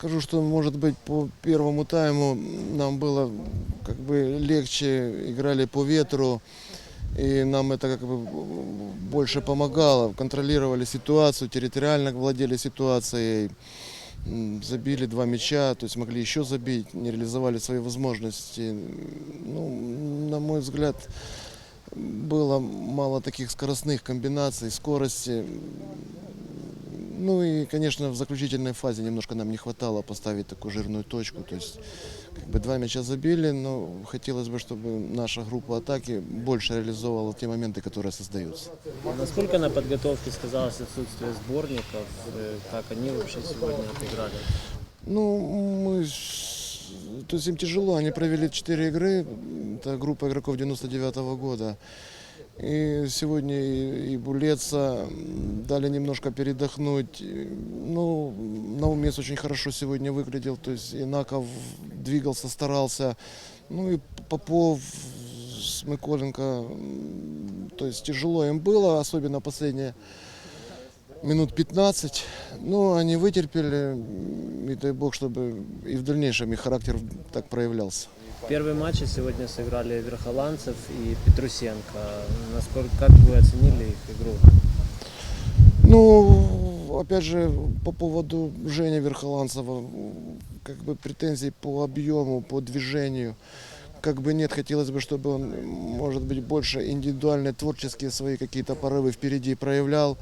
скажу, что, может быть, по первому тайму нам было как бы легче, играли по ветру, и нам это как бы больше помогало. Контролировали ситуацию, территориально владели ситуацией, забили два мяча, то есть могли еще забить, не реализовали свои возможности. Ну, на мой взгляд, было мало таких скоростных комбинаций, скорости. Ну и, конечно, в заключительной фазе немножко нам не хватало поставить такую жирную точку. То есть как бы два мяча забили, но хотелось бы, чтобы наша группа атаки больше реализовывала те моменты, которые создаются. Насколько на подготовке сказалось отсутствие сборников? Э, Как они вообще сегодня отыграли? Ну, мы... То есть им тяжело. Они провели 4 игры. Это группа игроков 99 года. И сегодня и, и Булеца дали немножко передохнуть. Ну, Наумец очень хорошо сегодня выглядел. То есть Инаков двигался, старался. Ну и Попов с Миколенко. То есть тяжело им было, особенно последние минут 15. Но они вытерпели, и дай бог, чтобы и в дальнейшем их характер так проявлялся. В первые матче сегодня сыграли Верхоланцев и Петрусенко. Насколько, как вы оценили их игру? Ну, опять же, по поводу Жени Верхоланцева, как бы претензий по объему, по движению, как бы нет, хотелось бы, чтобы он, может быть, больше индивидуальные, творческие свои какие-то порывы впереди проявлял.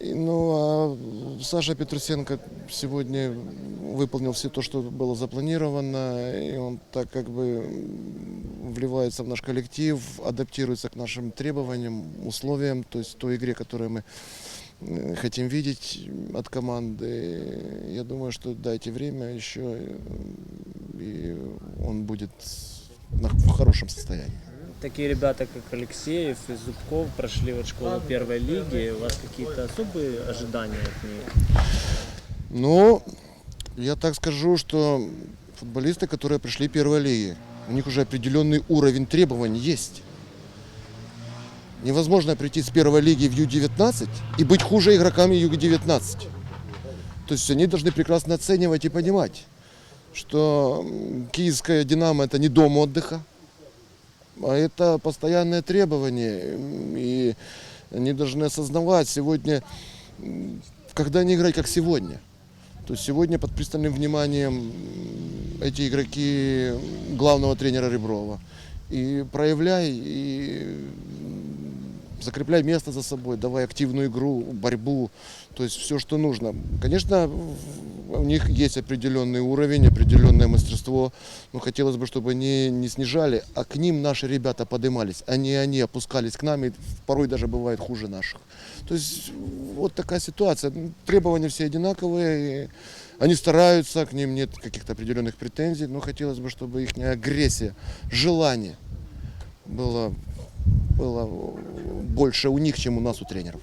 Ну, а Саша Петрусенко сегодня выполнил все то, что было запланировано, и он так как бы вливается в наш коллектив, адаптируется к нашим требованиям, условиям, то есть той игре, которую мы э, хотим видеть от команды. Я думаю, что дайте время еще, и он будет в хорошем состоянии. Такие ребята, как Алексеев и Зубков, прошли вот школу первой лиги. У вас какие-то особые ожидания от них? Ну, я так скажу, что футболисты, которые пришли первой лиги, у них уже определенный уровень требований есть. Невозможно прийти с первой лиги в Ю-19 и быть хуже игроками Ю-19. То есть они должны прекрасно оценивать и понимать, что киевская «Динамо» – это не дом отдыха, а это постоянное требование. И они должны осознавать сегодня, когда не играть, как сегодня. То есть сегодня под пристальным вниманием эти игроки главного тренера Реброва. И проявляй, и закрепляй место за собой, давай активную игру, борьбу, то есть все, что нужно. Конечно, у них есть определенный уровень, определенное мастерство, но хотелось бы, чтобы они не снижали, а к ним наши ребята поднимались, а не они опускались к нам, и порой даже бывает хуже наших. То есть вот такая ситуация. Требования все одинаковые, и они стараются, к ним нет каких-то определенных претензий, но хотелось бы, чтобы их агрессия, желание было, было больше у них, чем у нас, у тренеров.